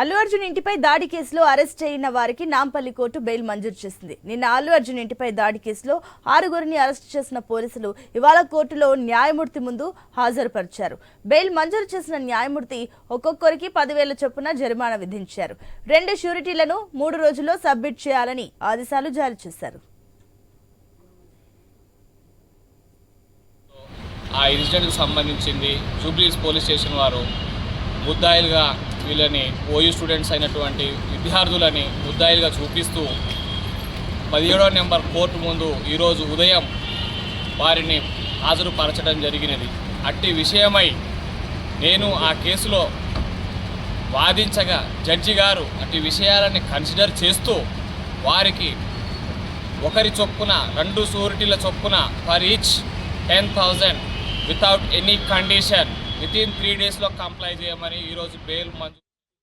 అల్లు అర్జున్ ఇంటిపై దాడి కేసులో అరెస్ట్ అయిన వారికి నాంపల్లి కోర్టు బెయిల్ మంజూరు చేసింది. నిన్న అల్లు అర్జున్ ఇంటిపై దాడి కేసులో ఆరుగురిని అరెస్ట్ చేసిన పోలీసులు ఇవాళ కోర్టులో న్యాయమూర్తి ముందు హాజరుపరిచారు. బెయిల్ మంజూరు చేసిన న్యాయమూర్తి ఒక్కొక్కరికి పదివేల చొప్పున జరిమానా విధించారు. రెండు షూరిటీలను మూడు రోజుల్లో సబ్మిట్ చేయాలని ఆదేశాలు జారీ చేశారు. ఆ ఇన్సిడెంట్కి సంబంధించింది జూబ్లీస్ పోలీస్ స్టేషన్ వారు ముద్దాయిలుగా వీళ్ళని ఓయూ స్టూడెంట్స్ అయినటువంటి విద్యార్థులని ముద్దాయిలుగా చూపిస్తూ పదిహేడో నెంబర్ కోర్టు ముందు ఈరోజు ఉదయం వారిని హాజరుపరచడం జరిగినది. అట్టి విషయమై నేను ఆ కేసులో వాదించగా జడ్జి గారు అట్టి విషయాలని కన్సిడర్ చేస్తూ వారికి ఒకరి చొప్పున రెండు సూరిటీల చొప్పున for each ten thousand without any condition with in three డేస్లో కంప్లై చేయమని ఈరోజు బెయిల్ మంజూరు